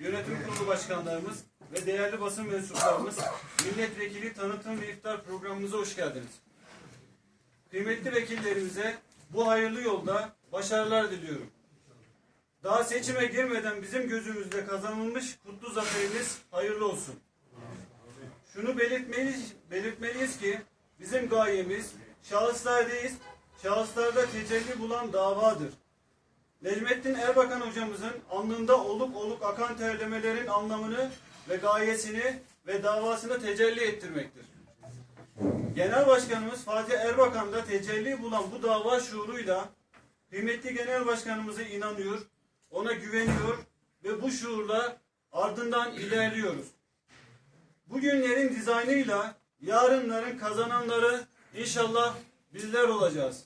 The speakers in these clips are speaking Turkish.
yönetim kurulu başkanlarımız ve değerli basın mensuplarımız milletvekili tanıtım ve iftar programımıza hoş geldiniz. Kıymetli vekillerimize bu hayırlı yolda başarılar diliyorum. Daha seçime girmeden bizim gözümüzde kazanılmış kutlu zaferimiz hayırlı olsun. Şunu belirtmeliyiz, belirtmeliyiz ki bizim gayemiz şahıslar değil, şahıslarda tecelli bulan davadır. Necmettin Erbakan hocamızın alnında oluk oluk akan terlemelerin anlamını ve gayesini ve davasını tecelli ettirmektir. Genel Başkanımız Fatih Erbakan da tecelli bulan bu dava şuuruyla kıymetli Genel Başkanımıza inanıyor, ona güveniyor ve bu şuurla ardından ilerliyoruz. Bugünlerin dizaynıyla yarınların kazananları inşallah bizler olacağız.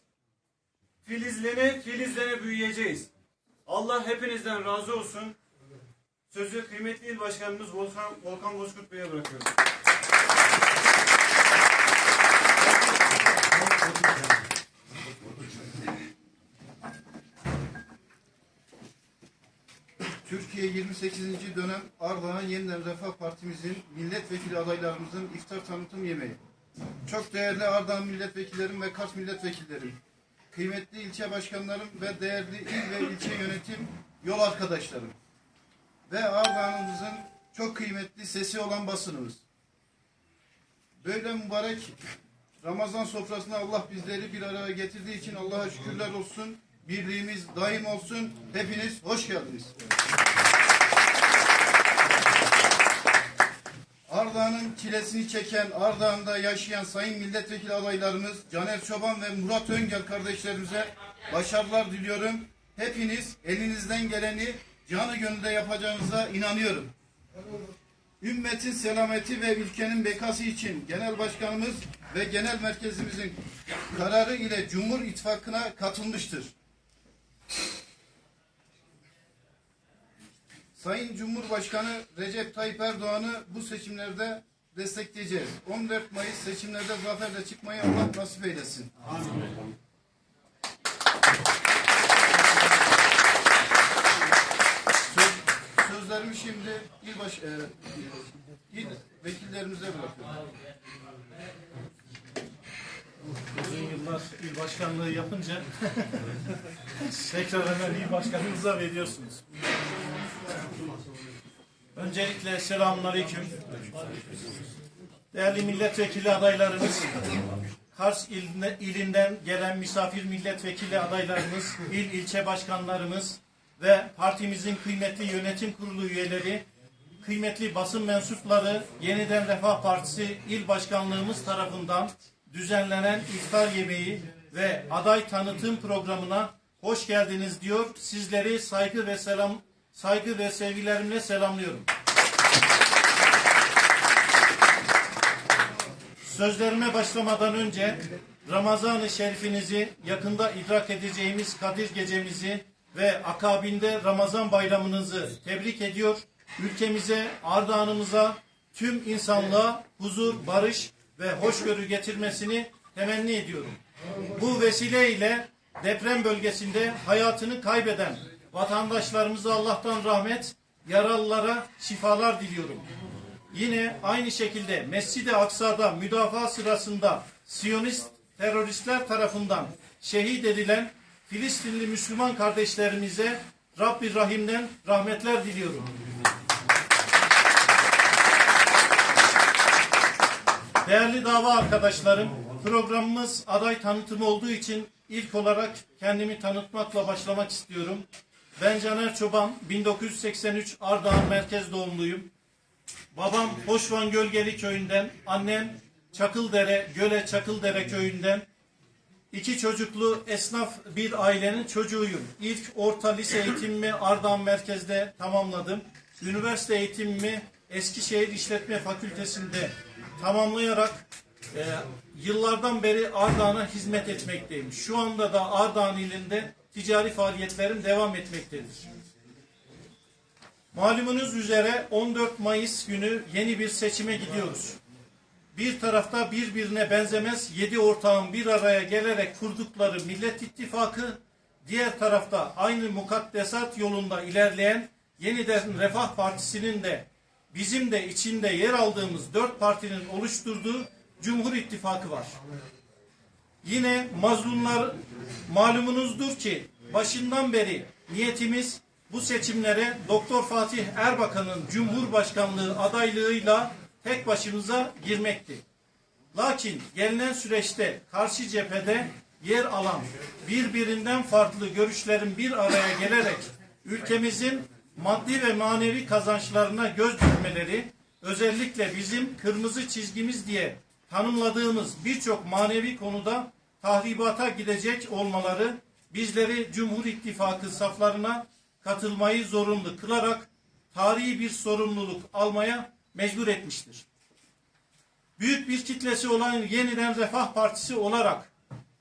Filizlene filizlene büyüyeceğiz. Allah hepinizden razı olsun. Sözü kıymetli il başkanımız Volkan, Volkan Bozkurt Bey'e bırakıyorum. Türkiye 28. dönem Ardahan Yeniden Refah Partimizin milletvekili adaylarımızın iftar tanıtım yemeği. Çok değerli Ardahan milletvekillerim ve Kars milletvekillerim, kıymetli ilçe başkanlarım ve değerli il ve ilçe yönetim yol arkadaşlarım ve Ardahan'ımızın çok kıymetli sesi olan basınımız. Böyle mübarek Ramazan sofrasında Allah bizleri bir araya getirdiği için Allah'a şükürler olsun. Birliğimiz daim olsun. Hepiniz hoş geldiniz. Ardahan'ın çilesini çeken, Ardahan'da yaşayan sayın milletvekili adaylarımız Caner Çoban ve Murat Öngel kardeşlerimize başarılar diliyorum. Hepiniz elinizden geleni canı gönülde yapacağınıza inanıyorum. Ümmetin selameti ve ülkenin bekası için Genel Başkanımız ve Genel Merkezimizin kararı ile Cumhur İttifakı'na katılmıştır. Sayın Cumhurbaşkanı Recep Tayyip Erdoğan'ı bu seçimlerde destekleyeceğiz. 14 Mayıs seçimlerde zaferle çıkmayı Allah nasip eylesin. Söz, sözlerimi şimdi il, baş, e, il vekillerimize bırakıyorum. Uzun yıllar il başkanlığı yapınca tekrar hemen il başkanınıza veriyorsunuz. Öncelikle selamünaleyküm. Değerli milletvekili adaylarımız, Kars iline- ilinden gelen misafir milletvekili adaylarımız, il ilçe başkanlarımız ve partimizin kıymetli yönetim kurulu üyeleri, kıymetli basın mensupları Yeniden Refah Partisi il başkanlığımız tarafından düzenlenen iftar yemeği ve aday tanıtım programına hoş geldiniz diyor. Sizleri saygı ve selam saygı ve sevgilerimle selamlıyorum. Sözlerime başlamadan önce Ramazan-ı Şerifinizi yakında idrak edeceğimiz Kadir Gecemizi ve akabinde Ramazan bayramınızı tebrik ediyor. Ülkemize, Ardahan'ımıza, tüm insanlığa huzur, barış ve hoşgörü getirmesini temenni ediyorum. Bu vesileyle deprem bölgesinde hayatını kaybeden vatandaşlarımıza Allah'tan rahmet, yaralılara şifalar diliyorum. Yine aynı şekilde Mescid-i Aksa'da müdafaa sırasında Siyonist teröristler tarafından şehit edilen Filistinli Müslüman kardeşlerimize Rabbi Rahim'den rahmetler diliyorum. Değerli dava arkadaşlarım, programımız aday tanıtımı olduğu için ilk olarak kendimi tanıtmakla başlamak istiyorum. Ben Caner Çoban, 1983 Ardahan merkez doğumluyum. Babam Hoşvan Gölgeli köyünden, annem Çakıldere, Göle Çakıldere köyünden. İki çocuklu esnaf bir ailenin çocuğuyum. İlk orta lise eğitimimi Ardahan merkezde tamamladım. Üniversite eğitimimi Eskişehir İşletme Fakültesi'nde tamamlayarak e, yıllardan beri Ardahan'a hizmet etmekteyim. Şu anda da Ardahan ilinde ticari faaliyetlerim devam etmektedir. Malumunuz üzere 14 Mayıs günü yeni bir seçime gidiyoruz. Bir tarafta birbirine benzemez yedi ortağın bir araya gelerek kurdukları Millet İttifakı, diğer tarafta aynı mukaddesat yolunda ilerleyen Yeniden Refah Partisi'nin de bizim de içinde yer aldığımız dört partinin oluşturduğu Cumhur İttifakı var. Yine mazlumlar malumunuzdur ki başından beri niyetimiz bu seçimlere Doktor Fatih Erbakan'ın Cumhurbaşkanlığı adaylığıyla tek başımıza girmekti. Lakin gelinen süreçte karşı cephede yer alan birbirinden farklı görüşlerin bir araya gelerek ülkemizin maddi ve manevi kazançlarına göz dikmeleri özellikle bizim kırmızı çizgimiz diye tanımladığımız birçok manevi konuda tahribata gidecek olmaları bizleri Cumhur İttifakı saflarına katılmayı zorunlu kılarak tarihi bir sorumluluk almaya mecbur etmiştir büyük bir kitlesi olan Yeniden Refah Partisi olarak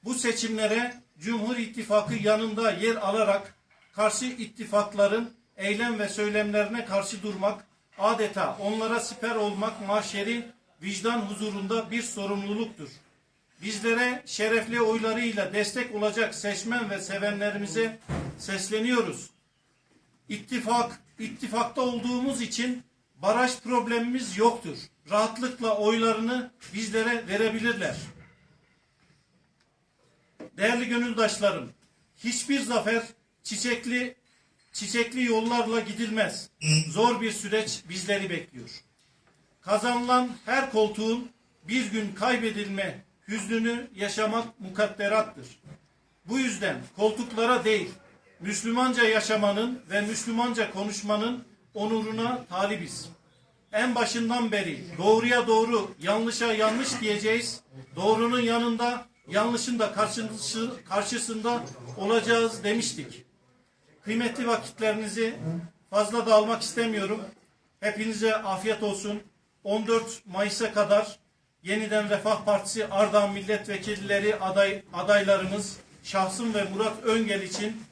bu seçimlere Cumhur İttifakı yanında yer alarak karşı ittifakların eylem ve söylemlerine karşı durmak, adeta onlara siper olmak mahşeri vicdan huzurunda bir sorumluluktur. Bizlere şerefli oylarıyla destek olacak seçmen ve sevenlerimize sesleniyoruz. İttifak, ittifakta olduğumuz için baraj problemimiz yoktur. Rahatlıkla oylarını bizlere verebilirler. Değerli gönüldaşlarım, hiçbir zafer çiçekli çiçekli yollarla gidilmez. Zor bir süreç bizleri bekliyor. Kazanılan her koltuğun bir gün kaybedilme hüznünü yaşamak mukadderattır. Bu yüzden koltuklara değil, Müslümanca yaşamanın ve Müslümanca konuşmanın onuruna talibiz. En başından beri doğruya doğru, yanlışa yanlış diyeceğiz. Doğrunun yanında, yanlışın da karşısı, karşısında olacağız demiştik. Kıymetli vakitlerinizi fazla da almak istemiyorum. Hepinize afiyet olsun. 14 Mayıs'a kadar yeniden Refah Partisi Ardahan Milletvekilleri aday, adaylarımız Şahsım ve Murat Öngel için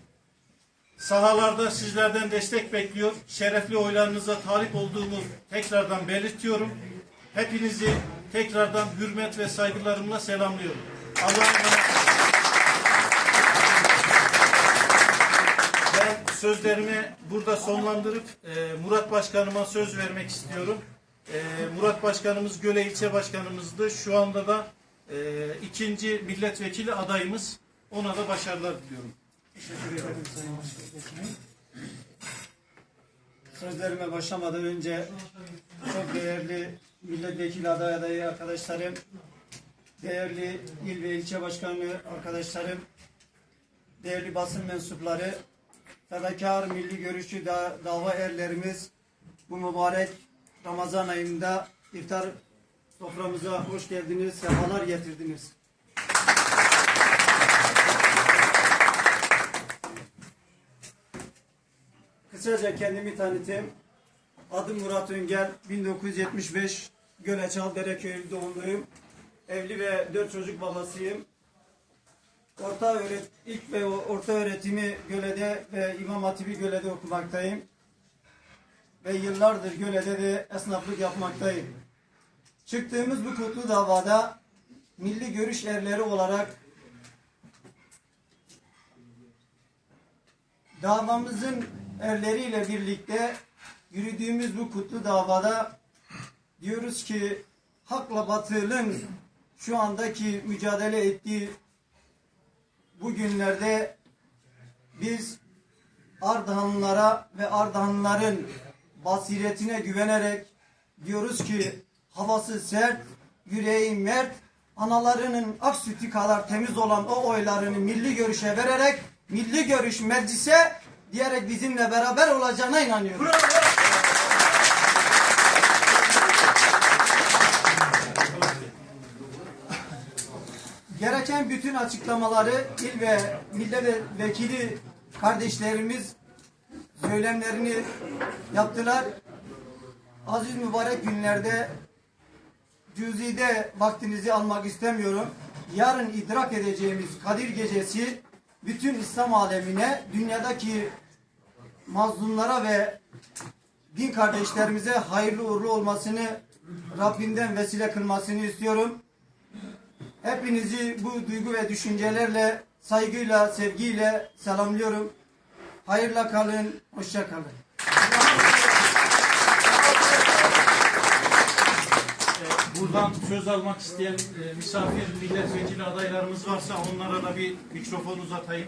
sahalarda sizlerden destek bekliyor. Şerefli oylarınıza talip olduğumu tekrardan belirtiyorum. Hepinizi tekrardan hürmet ve saygılarımla selamlıyorum. Allah'a emanet. Ben sözlerimi burada sonlandırıp e, Murat Başkanıma söz vermek istiyorum. E, Murat Başkanımız Göle İlçe Başkanımızdı. Şu anda da e, ikinci milletvekili adayımız. Ona da başarılar diliyorum. Teşekkür ederim Sayın Vekilim. Sözlerime başlamadan önce çok değerli milletvekili aday adayı arkadaşlarım, değerli il ve ilçe başkanı arkadaşlarım, değerli basın mensupları, fedakar milli görüşçü da, dava erlerimiz bu mübarek Ramazan ayında iftar soframıza hoş geldiniz, sefalar getirdiniz. Kısaca kendimi tanıtayım. Adım Murat Öngel. 1975 Göleçal Dereköy'ü doğumluyum. Evli ve dört çocuk babasıyım. Orta öğret ilk ve orta öğretimi Göle'de ve İmam Hatibi Göle'de okumaktayım. Ve yıllardır Göle'de de esnaflık yapmaktayım. Çıktığımız bu kutlu davada milli görüş erleri olarak davamızın erleriyle birlikte yürüdüğümüz bu kutlu davada diyoruz ki hakla batılın şu andaki mücadele ettiği bu günlerde biz Ardahanlılara ve Ardahanlıların basiretine güvenerek diyoruz ki havası sert, yüreği mert, analarının ak sütü kadar temiz olan o oylarını milli görüşe vererek milli görüş meclise diyerek bizimle beraber olacağına inanıyorum. Gereken bütün açıklamaları il ve milletvekili kardeşlerimiz söylemlerini yaptılar. Aziz mübarek günlerde cüzide vaktinizi almak istemiyorum. Yarın idrak edeceğimiz Kadir Gecesi bütün İslam alemine, dünyadaki mazlumlara ve din kardeşlerimize hayırlı uğurlu olmasını Rabbimden vesile kılmasını istiyorum. Hepinizi bu duygu ve düşüncelerle, saygıyla, sevgiyle selamlıyorum. Hayırla kalın, hoşça kalın. Buradan söz almak isteyen e, misafir milletvekili adaylarımız varsa onlara da bir mikrofon uzatayım.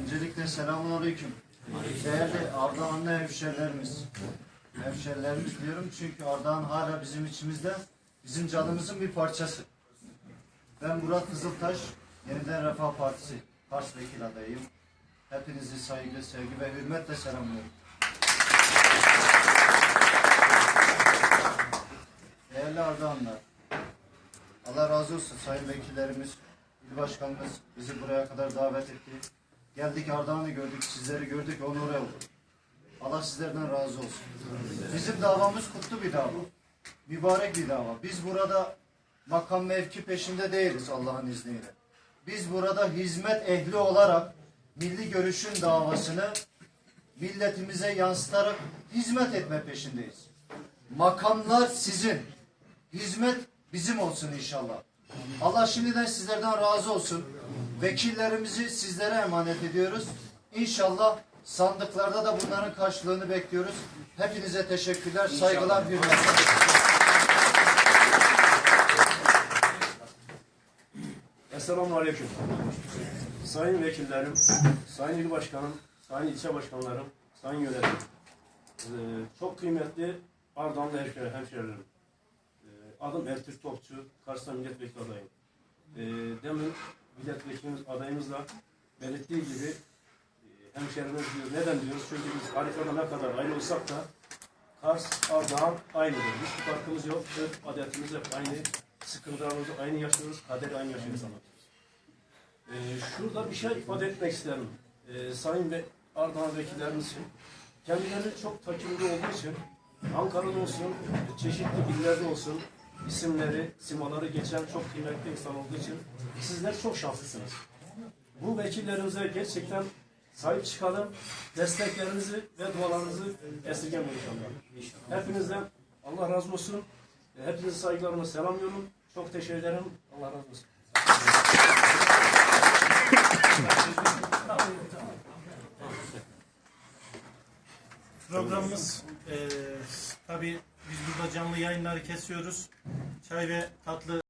Öncelikle selamun aleyküm. Değerli Ardahanlı hemşerilerimiz. Hemşerilerimiz diyorum çünkü Ardahan hala bizim içimizde, bizim canımızın bir parçası. Ben Murat Kızıltaş, Yeniden Refah Partisi Kars Vekil adayıyım. Hepinizi saygı, sevgi ve hürmetle selamlıyorum. Değerli Ardahanlar, Allah razı olsun sayın vekillerimiz, il başkanımız bizi buraya kadar davet etti. Geldik Ardahan'ı gördük, sizleri gördük, onur olduk. Allah sizlerden razı olsun. Bizim davamız kutlu bir dava. Mübarek bir dava. Biz burada makam mevki peşinde değiliz Allah'ın izniyle. Biz burada hizmet ehli olarak milli görüşün davasını milletimize yansıtarak hizmet etme peşindeyiz. Makamlar sizin. Hizmet bizim olsun inşallah. Allah şimdiden sizlerden razı olsun. Vekillerimizi sizlere emanet ediyoruz. İnşallah sandıklarda da bunların karşılığını bekliyoruz. Hepinize teşekkürler, saygılar, hürmetler. Esselamu Aleyküm. Sayın vekillerim, sayın il başkanım, sayın ilçe başkanlarım, sayın yönetim. Ee, çok kıymetli Ardahanlı hemşire, hemşerilerim. Ee, adım Ertürk Topçu, Kars'ta milletvekili adayım. Ee, demin milletvekilimiz adayımızla belirttiği gibi e, hemşerimiz diyor. Neden diyoruz? Çünkü biz haritada ne kadar ayrı olsak da Kars, Ardahan aynıdır. Hiçbir farkımız yok. Örf adetimiz hep aynı. Sıkıntılarımızı aynı yaşıyoruz. Kaderi aynı yaşıyoruz ama. Ee, şurada bir şey ifade etmek isterim. Ee, Sayın ve Ardahan vekillerimiz. Kendileri çok takimli olduğu için Ankara'da olsun, çeşitli illerde olsun isimleri, simaları geçen çok kıymetli insan olduğu için sizler çok şanslısınız. Bu vekillerimize gerçekten sahip çıkalım. Desteklerinizi ve dualarınızı esirgemeyin inşallah. Hepinizden Allah razı olsun. Hepinizi saygılarımla selamlıyorum. Çok teşekkür ederim. Allah razı olsun. Programımız eee tabii biz burada canlı yayınları kesiyoruz. Çay ve tatlı